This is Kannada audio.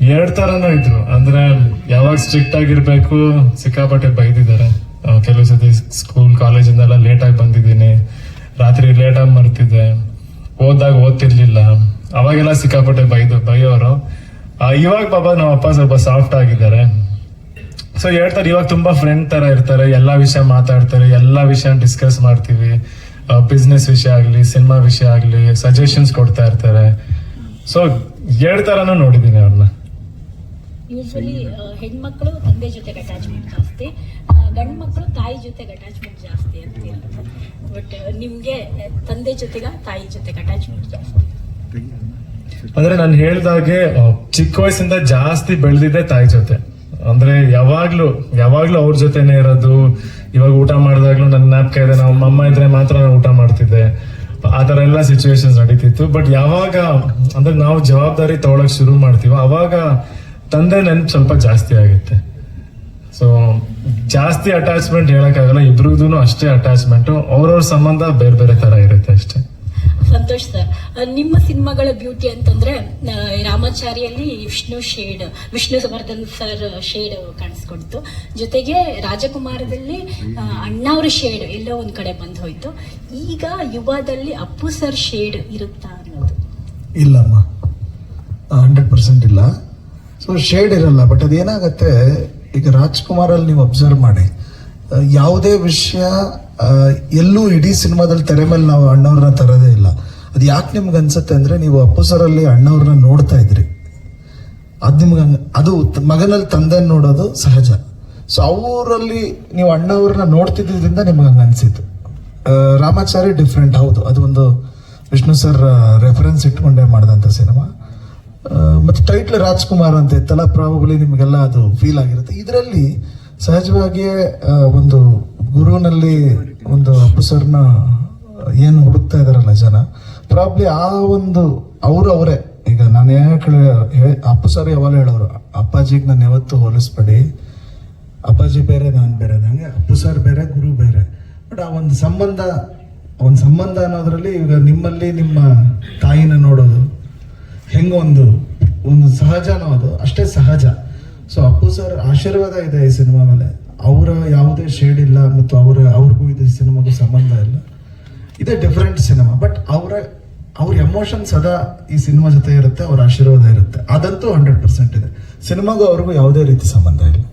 ಎರಡ್ ತರನೂ ಇದ್ರು. ಅಂದ್ರೆ ಯಾವಾಗ ಸ್ಟ್ರಿಕ್ಟ್ ಆಗಿರ್ಬೇಕು, ಸಿಕ್ಕಾಪಟ್ಟೆ ಬೈದಿದ್ದಾರೆ. ಕೆಲವು ಸತಿ ಸ್ಕೂಲ್ ಕಾಲೇಜಿಂದೆಲ್ಲ ಲೇಟ್ ಆಗಿ ಬಂದಿದ್ದೀನಿ. ರಾತ್ರಿ ಲೇಟ್ ಆಗಿ ಮರ್ತಿದ್ದೆ. ಓದಾಗ ಓದ್ತಿರ್ಲಿಲ್ಲ. ಅವಾಗೆಲ್ಲ ಸಿಕ್ಕಾಪಟ್ಟೆ ಬೈದು, ಬೈಯೋರು. ಇವಾಗ ಬಾಬಾ ನಮ್ಮ ಅಪ್ಪ ಸ್ವಲ್ಪ ಸಾಫ್ಟ್ ಆಗಿದ್ದಾರೆ. ಸೊ ಹೇಳ್ತಾರೆ, ಇವಾಗ ತುಂಬಾ ಫ್ರೆಂಡ್ ತರ ಇರ್ತಾರೆ. ಎಲ್ಲಾ ವಿಷಯ ಮಾತಾಡ್ತಾರೆ. ಎಲ್ಲಾ ವಿಷಯ ಡಿಸ್ಕಸ್ ಮಾಡ್ತೀವಿ. ಬಿಸ್ನೆಸ್ ವಿಷಯ ಆಗ್ಲಿ ಸಿನಿಮಾ ವಿಷಯ ಆಗ್ಲಿ ಸಜೆಷನ್ಸ್ ಕೊಡ್ತಾ ಇರ್ತಾರೆ. ಸೊ ಎರಡ್ ತರನೂ ನೋಡಿದೀನಿ ಅವ್ರನ್ನ ಯೂಶಲಿ ಹೆಣ್ಮಕ್ಳು ತಂದೆ ಜೊತೆಗೆ ಅಟ್ಯಾಚ್ಮೆಂಟ್ ಜಾಸ್ತಿ ಗಂಡು ಮಕ್ಕಳು ತಾಯಿ ಜೊತೆಗೆ ಅಟ್ಯಾಚ್ಮೆಂಟ್ ಜಾಸ್ತಿ ಅಂತ ಬಟ್ ನಿಮ್ಗೆ ತಂದೆ ಜೊತೆಗ ತಾಯಿ ಜೊತೆಗೆ ಅಟ್ಯಾಚ್ಮೆಂಟ್ ಜಾಸ್ತಿ. ಅಂದ್ರೆ ನಾನು ಹೇಳ್ದಾಗೆ ಚಿಕ್ಕ ವಯಸ್ಸಿಂದ ಜಾಸ್ತಿ ಬೆಳೆದಿದ್ದೆ ತಾಯಿ ಜೊತೆ. ಅಂದ್ರೆ ಯಾವಾಗ್ಲೂ ಯಾವಾಗ್ಲೂ ಅವ್ರ ಜೊತೆನೆ ಇರೋದು ಇವಾಗ ಊಟ ಮಾಡಿದಾಗ್ಲೂ ನನ್ನ ಜ್ಞಾಪಕ ಇದೆ ನಾವು ಅಮ್ಮ ಇದ್ರೆ ಮಾತ್ರ ನಾನು ಊಟ ಮಾಡ್ತಿದ್ದೆ. ಆ ಥರ ಎಲ್ಲ ಸಿಚುವೇಶನ್ಸ್ ನಡೀತಿತ್ತು. ಬಟ್ ಯಾವಾಗ, ಅಂದ್ರೆ ನಾವು ಜವಾಬ್ದಾರಿ ತಗೊಳಕ್ ಶುರು ಮಾಡ್ತೀವೋ, ಅವಾಗ ತಂದೆ ನೆನ್ಪು ಸ್ವಲ್ಪ ಜಾಸ್ತಿ ಆಗುತ್ತೆ. ಸೊ ಜಾಸ್ತಿ ಅಟ್ಯಾಚ್ಮೆಂಟ್ ಹೇಳಕ್ಕಾಗಲ್ಲ ಇಬ್ರುದೂ ಅಷ್ಟೇ ಅಟ್ಯಾಚ್ಮೆಂಟ್ ಅವ್ರವ್ರ ಸಂಬಂಧ ಬೇರೆ ಬೇರೆ ತರ ಇರುತ್ತೆ ಅಷ್ಟೇ. ಸಂತೋಷ್ ಸರ್. ನಿಮ್ಮ ಸಿನಿಮಾಗಳ ಬ್ಯೂಟಿ ಅಂತಂದ್ರೆ ರಾಮಾಚಾರಿಯಲ್ಲಿ ವಿಷ್ಣು ಶೇಡ್, ವಿಷ್ಣು ಸಮರ್ಧನ್ ಸರ್ ಶೇಡ್ ಕಾಣಿಸ್ಕೊಡ್ತು. ಜೊತೆಗೆ ರಾಜಕುಮಾರದಲ್ಲಿ ಅಣ್ಣಾವ್ರ ಶೇಡ್ ಎಲ್ಲೋ ಒಂದ್ ಕಡೆ ಬಂದು ಹೋಯ್ತು. ಈಗ ಯುವದಲ್ಲಿ ಅಪ್ಪು ಸರ್ ಶೇಡ್ ಇರುತ್ತಾ ಅನ್ನೋದು. ಇಲ್ಲಮ್ಮ, ಹಂಡ್ರೆಡ್ ಪರ್ಸೆಂಟ್ ಇಲ್ಲ. ಸೊ ಶೇಡ್ ಇರಲ್ಲ ಬಟ್ ಅದೇನಾಗತ್ತೆ, ಈಗ ರಾಜ್ಕುಮಾರಲ್ಲಿ ನೀವು ಅಬ್ಸರ್ವ್ ಮಾಡಿ. ಯಾವುದೇ ವಿಷಯ ಎಲ್ಲೂ ಇಡೀ ಸಿನಿಮಾದಲ್ಲಿ ತೆರೆ ಮೇಲೆ ನಾವು ಅಣ್ಣವ್ರನ್ನ ತರೋದೇ ಇಲ್ಲ. ಅದು ಯಾಕೆ ನಿಮ್ಗೆ ಅನ್ಸುತ್ತೆ ಅಂದರೆ ನೀವು ಅಪ್ಪು ಸರಲ್ಲಿ ಅಣ್ಣವ್ರನ್ನ ನೋಡ್ತಾ ಇದ್ರಿ. ಅದು ನಿಮ್ಗೆ ಅದು ಮಗನಲ್ಲಿ ತಂದೆ ನೋಡೋದು ಸಹಜ. ಸೊ ಅವರಲ್ಲಿ ನೀವು ಅಣ್ಣವ್ರನ್ನ ನೋಡ್ತಿದ್ದರಿಂದ ನಿಮ್ಗೆ ಹಂಗೆ ಅನಿಸಿತು ರಾಮಾಚಾರಿ ಡಿಫ್ರೆಂಟ್ ಹೌದು. ಅದು ಒಂದು ವಿಷ್ಣು ಸರ್ ರೆಫರೆನ್ಸ್ ಇಟ್ಕೊಂಡೇ ಮಾಡಿದಂಥ ಸಿನಿಮಾ. ಮತ್ತು ಟೈಟ್ಲ್ ರಾಜ್ಕುಮಾರ್ ಅಂತ ಇತ್ತಲ್ಲ ಪ್ರಾಬಬ್ಲಿ ನಿಮಗೆಲ್ಲ ಅದು ಫೀಲ್ ಆಗಿರುತ್ತೆ. ಇದರಲ್ಲಿ ಸಹಜವಾಗಿಯೇ ಒಂದು ಗುರುವಿನಲ್ಲಿ ಒಂದು ಅಪ್ಪು ಸರ್ನ ಏನು ಹುಡುಕ್ತಾ ಇದಾರಲ್ಲ ಜನ ಪ್ರಾಬ್ಲಿ ಆ ಒಂದು ಅವರು ಅವರೇ. ಈಗ ನಾನು ಯಾಕೆ ಅಪ್ಪು ಸರ್ ಯಾವಾಗ ಹೇಳೋರು. ಅಪ್ಪಾಜಿಗೆ ನಾನು ಯಾವತ್ತೂ ಹೋಲಿಸ್ಬೇಡಿ. ಅಪ್ಪಾಜಿ ಬೇರೆ, ನಾನು ಬೇರೆ. ನನಗೆ ಅಪ್ಪು ಸರ್ ಬೇರೆ, ಗುರು ಬೇರೆ. ಬಟ್ ಆ ಒಂದು ಸಂಬಂಧ ಒಂದು ಸಂಬಂಧ ಅನ್ನೋದ್ರಲ್ಲಿ ಈಗ ನಿಮ್ಮಲ್ಲಿ ನಿಮ್ಮ ತಾಯಿನ ನೋಡೋದು ಹೆಂಗೆ ಒಂದು ಒಂದು ಸಹಜನೋ ಅದು. ಅಷ್ಟೇ ಸಹಜ. ಸೊ ಅಪ್ಪು ಸರ್ ಆಶೀರ್ವಾದ ಇದೆ ಈ ಸಿನಿಮಾ ಮೇಲೆ. ಅವರ ಯಾವುದೇ ಶೇಡ್ ಇಲ್ಲ ಮತ್ತು ಅವರ, ಅವ್ರಿಗೂ ಇದು ಸಿನಿಮಾಗೂ ಸಂಬಂಧ ಇಲ್ಲ. ಇದೇ ಡಿಫ್ರೆಂಟ್ ಸಿನಿಮಾ ಬಟ್ ಅವರ, ಅವ್ರ ಎಮೋಷನ್ ಸದಾ ಈ ಸಿನಿಮಾ ಜೊತೆ ಇರುತ್ತೆ, ಅವ್ರ ಆಶೀರ್ವಾದ ಇರುತ್ತೆ. ಅದಂತೂ ಹಂಡ್ರೆಡ್ ಪರ್ಸೆಂಟ್ ಇದೆ. ಸಿನಿಮಾಗೂ ಅವ್ರಿಗೂ ಯಾವುದೇ ರೀತಿ ಸಂಬಂಧ ಇಲ್ಲ.